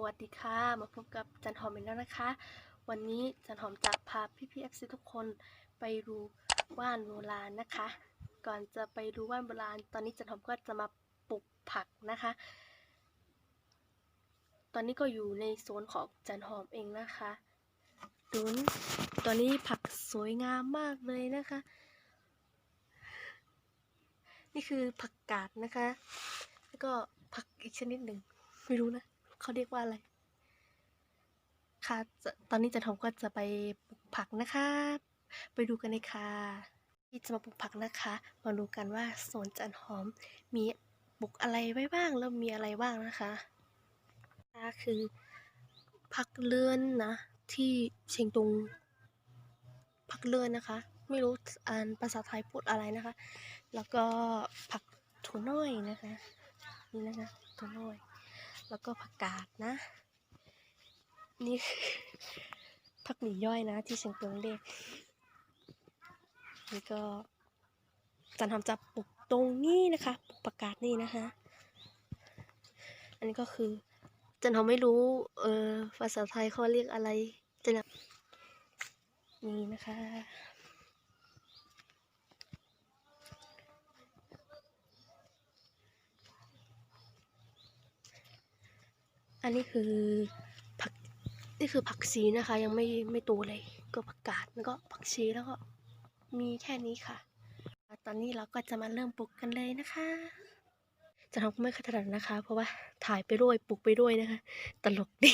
วัสดีค่ะ มาพบกับจันหอมอีกแล้วนะคะ วันนี้จันหอมจะพาพี่พีเอฟซีทุกคนไปดูว่านโบราณนะคะ ก่อนจะไปดูว่านโบราณ ตอนนี้จันหอมก็จะมาปลูกผักนะคะ ตอนนี้ก็อยู่ในโซนของจันหอมเองนะคะดูนตอนนี้ผักสวยงามมากเลยนะคะ นี่คือผักกาดนะคะ แล้วก็ผักอีกชนิดหนึ่งไม่รู้นะ เขาเรียกว่าอะไร ค่ะจะตอนนี้จันหอมก็จะไปปลูกผักนะคะ ไปดูกันเลยค่ะ ที่จะมาปลูกผักนะคะ มาดูกันว่าสวนจันหอมมีปลูกอะไรไว้บ้าง แล้วมีอะไรบ้างนะคะคือผักเลื่อนนะ ที่เชียงตุงผักเลื่อนนะคะ ไม่รู้อ่านภาษาไทยพูดอะไรนะคะ แล้วก็ผักถั่วน้อยนะคะ นี่นะคะถั่วน้อย แล้วก็ผักกาดนะ นี่ผักหมี่ย่อยนะ ที่เชียงตุงเรียกนี่ก็จันทำจะปลูกตรงนี้นะคะปลูกผักกาดนี่นะคะอันนี้ก็คือจันทำไม่รู้เออภาษาไทยเขาเรียกอะไรจันนี่นะคะ อันนี้คือผักนี่คือผักชีนะคะ ยังไม่ไม่โตเลย ก็ผักกาดแล้วก็ผักชีแล้วก็มีแค่นี้ค่ะ ตอนนี้เราก็จะมาเริ่มปลูกกันเลยนะคะจะทำไม่ขนาดนะคะ เพราะว่าถ่ายไปด้วยปลูกไปด้วยนะคะ ตลกดี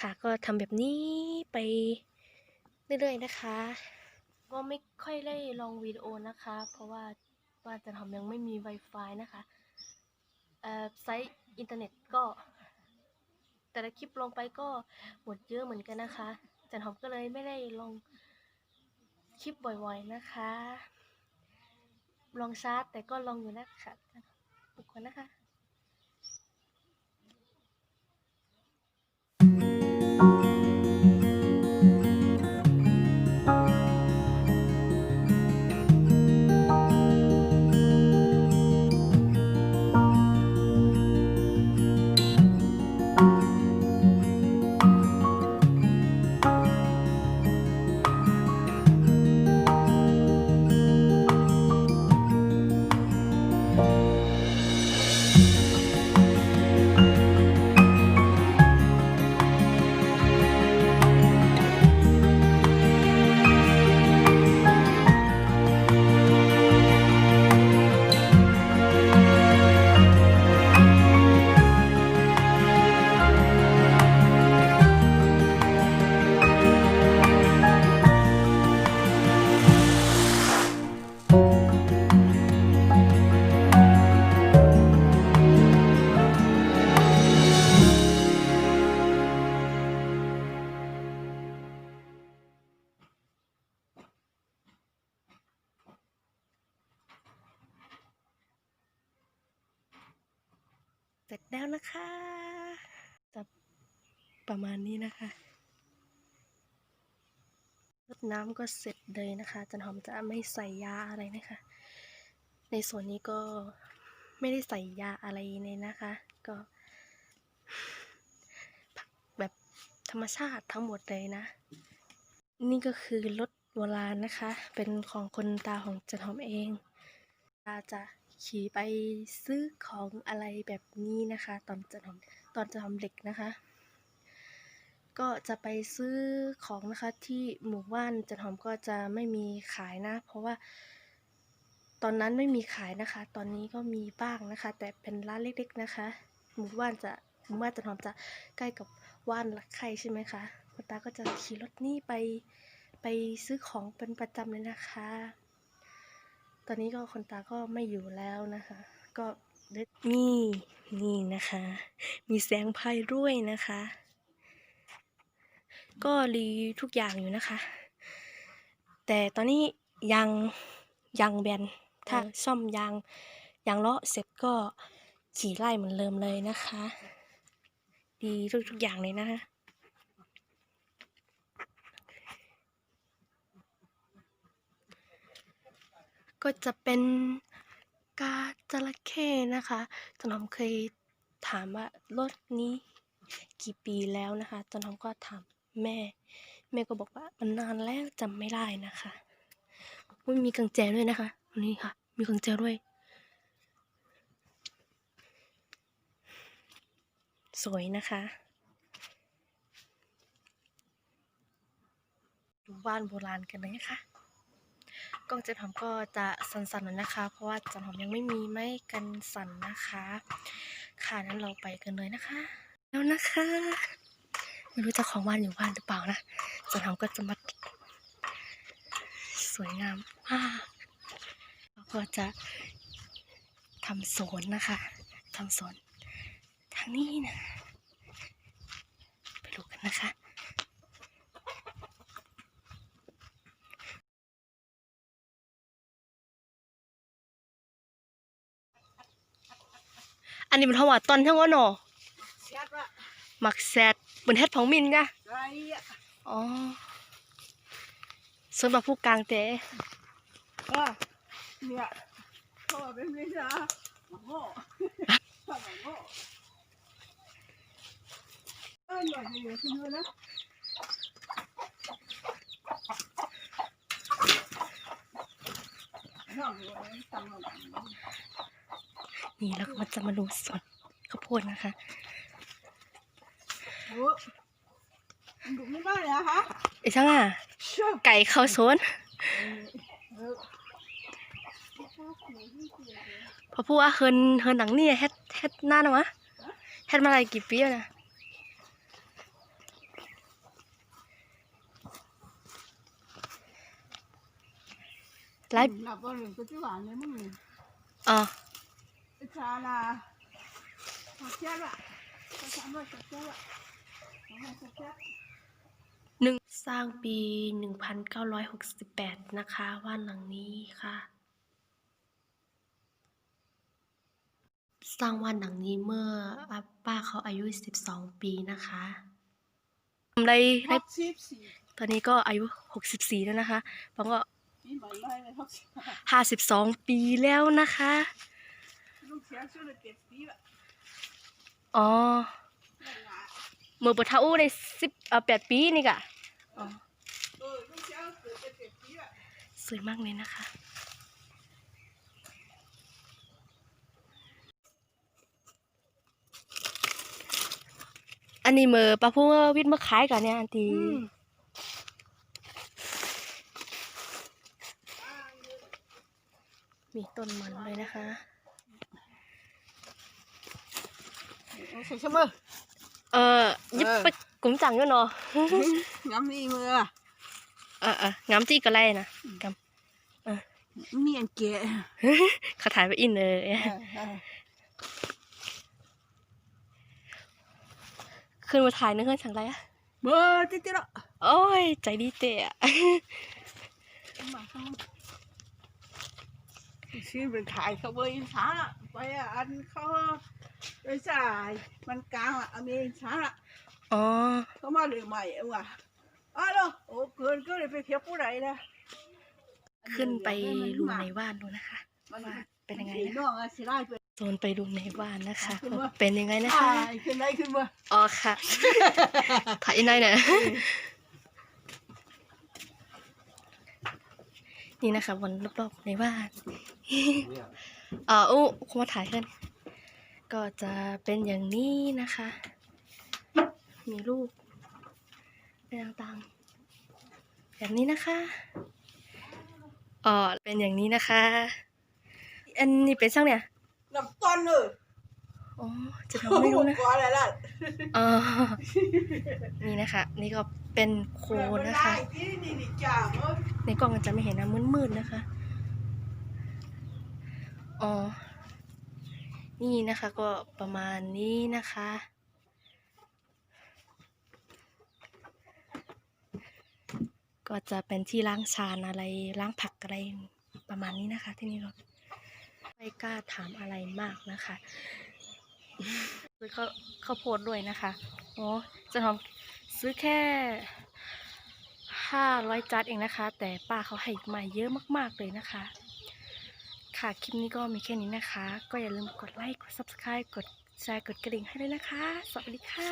ค่ะก็ทำแบบนี้ไปเรื่อยๆนะคะ ก็ไม่ค่อยได้ลองวิดีโอนะคะ เพราะว่าว่าจะทำยังไม่มี Wi-Fi นะคะ เอ่อไซต์ อินเทอร์เน็ตก็ แต่ละคลิปลงไปก็หมดเยอะเหมือนกันนะคะ จันหอมก็เลยไม่ได้ลงคลิปบ่อยๆนะคะ ลองชาร์จแต่ก็ลองอยู่นะคะทุกคนนะคะ เสร็จแล้วนะคะจะประมาณนี้นะคะรดน้ำก็เสร็จเลยนะคะจันหอมจะไม่ใส่ยาอะไรนะคะ ในส่วนนี้ก็ไม่ได้ใส่ยาอะไรเลยนะคะ ก็ผักแบบธรรมชาติทั้งหมดเลยนะ นี่ก็คือรถโบราณนะคะ เป็นของคนตาของจันหอมเองตาจะ ขี่ไปซื้อของอะไรแบบนี้นะคะ ตอนจะทำตอนจะทำเด็กนะคะ ก็จะไปซื้อของนะคะที่หมู่บ้านจันหอมก็จะไม่มีขายนะ เพราะว่าตอนนั้นไม่มีขายนะคะ ตอนนี้ก็มีบ้างนะคะ แต่เป็นร้านเล็กๆนะคะ หมู่บ้านจะหมู่บ้านจันหอมจะใกล้กับว่านละไข่ใช่ไหมคะคุณตาก็จะขี่รถนี่ไปไปซื้อของเป็นประจำเลยนะคะ อนนี้ก็คนตาก็ไม่อยู่แล้วนะคะ ก็ได้นี่นี่นะคะ มีแสงไพ่ด้วยนะคะ ก็รีทุกอย่างอยู่นะคะ แต่ตอนนี้ยังยังแบนถ้าซ่อมยางยางเลาะเสร็จก็ขี่ไล่เหมือนเดิมเลยนะคะ ดีทุกทุกๆอย่างเลยนะคะ ก็จะเป็นกาจระเข้นะคะจนหอมเคยถามว่ารถนี้กี่ปีแล้วนะคะจันหอมก็ถามแม่ แม่ก็บอกว่ามันนานแล้วจำไม่ได้นะคะอุ๊ยมีกังแจด้วยนะคะนนี้ค่ะ มีกังแจด้วย สวยนะคะดูบ้านโบราณกันเลยนะคะ กล้องเจันหอมก็จะสั่นๆหน่อยนะคะ เพราะว่าจันหอมยังไม่มีไม้กันสั่นนะคะ ค่ะนั้นเราไปกันเลยนะคะ แล้วนะคะไม่รู้เจ้าของบ้านอยู่บ้านหรือเปล่านะจันหอมก็จะมาสวยงามมากแล้วก็จะทำสวนนะคะทำสวนทางนี้นะไปดูกันนะคะ อันนี้มันทว่าตอนทั้งวันหนอหมักแซดเหมือนเฮ็ดของมินกะไรอะอ๋อส่วนปลาผู้กลางแต่ว่าเนี่ยพ่อเป็นไม่ใช่หมาโง่หมาโง่เออหน่อยเดี๋ยวคุณดูนะน้องอยู่ในตังลง นี่แล้วก็จะมาดูสวนข้าวโพดนะคะโอ้ดูไม่ได้เลยฮะไอ้ช่างอะชั่วไก่เข้าสวนเออเพราะพูดว่าเฮินเฮินหนังนี่เฮ็ดเฮ็ดนานแล้ววะเฮ็ดมาหลายกี่ปีแล้วนะหลายหลับวันหนึ่งก็จะหวานเลยมึงอ๋อ ชาลาขอเจ้าละขอสามร้อยขอเจ้าละขอให้ขอเจ้าหนึ่งสร้างปีหนึ่งพันเก้าร้อยหกสิบแปดนะคะว่านหลังนี้ค่ะ สร้างว่านหลังนี้เมื่ออาป้าเขาอายุสิบสองปีนะคะทำไรหได้กสิบสี่ตอนนี้ก็อายุหกสิบสี่แล้วนะคะปังก็ปีใหม่ไม่เลยหกสิบห้าห้าสิบสองปีแล้วนะคะ ลูกเสียช่วยเลยเจ็ดปีละอ๋อนั่นละเมื่อปะเท่าได้สิบเอ่อแปดปีนี่กะอ๋อเออลูกเสียเกิดเจ็ดปีละสวยมากเลยนะคะ อันนี้เมื่อปะพูวิทย์มาขายกันเนี่ยอันทีมีต้นมันเลยนะคะ ใส่ชั่วโมงเออยิบไปกลุ่มจังอยู่เนาะน้ำนี่มือเออเอองามจี้ก็ไล่นะกเมียนเกะำเขาถ่ายไปอินเลยขึ้นมาถ่ายนึกขึ้นสั่งอะไรอะเบอร์ติดติดละโอ้ย ใจดีเตะ อะมาทำชื่อเป็นขายเขาเบอร์อินสาไปอันเขาไปจ่ายมันกลางอะอเมริกาอะอ๋อเขามาเลยใหม่เอว่ะอ้าวโอ้เกินก็เลยไปเพียบผู้ใดนะขึ้นไปดูในบ้านดูนะคะมันว่าเป็นยังไงสีนะน้องอะสิได้ไปโซนไปดูในบ้านนะคะขึ้นมาว่าเป็นยังไงนะคะอ่าขึ้นได้ขึ้นมาอ๋อค่ะถ่ายยังไงเนี่ยนี่นะคะวนรอบๆในบ้าน เอ่ออู้คุณมาถ่ายกันก็จะเป็นอย่างนี้นะคะ มีรูปเป็นต่างๆแบบนี้นะคะเอ๋อเป็นอย่างนี้นะคะ อันนี้เป็นช่างเนี่ยน้ำต้นเลยอ๋อจะทำไม่รู้นะก่อนอะไรล่ะอ๋อนี่นะคะ นี่ก็เป็นโคนนะคะที่นี่นี่จ้าเอ้ยในกล้องมันจะไม่เห็นนะมืดๆนะคะ อ๋อ นี่นะคะก็ประมาณนี้นะคะ ก็จะเป็นที่ล้างชานอะไรล้างผักอะไรประมาณนี้นะคะ ที่นี่เราไม่กล้าถามอะไรมากนะคะซื้อข้าวข้าวโพดด้วยนะคะโอ้จะทำซื้อแค่ห้าร้อยจัดเองนะคะ แต่ป้าเขาให้มาเยอะมาก ๆ เลยนะคะ ค่ะ คลิปนี้ก็มีแค่นี้นะคะ ก็อย่าลืมกดไลค์ กด subscribe กดแชร์ กดกระดิ่งให้ด้วยนะคะ สวัสดีค่ะ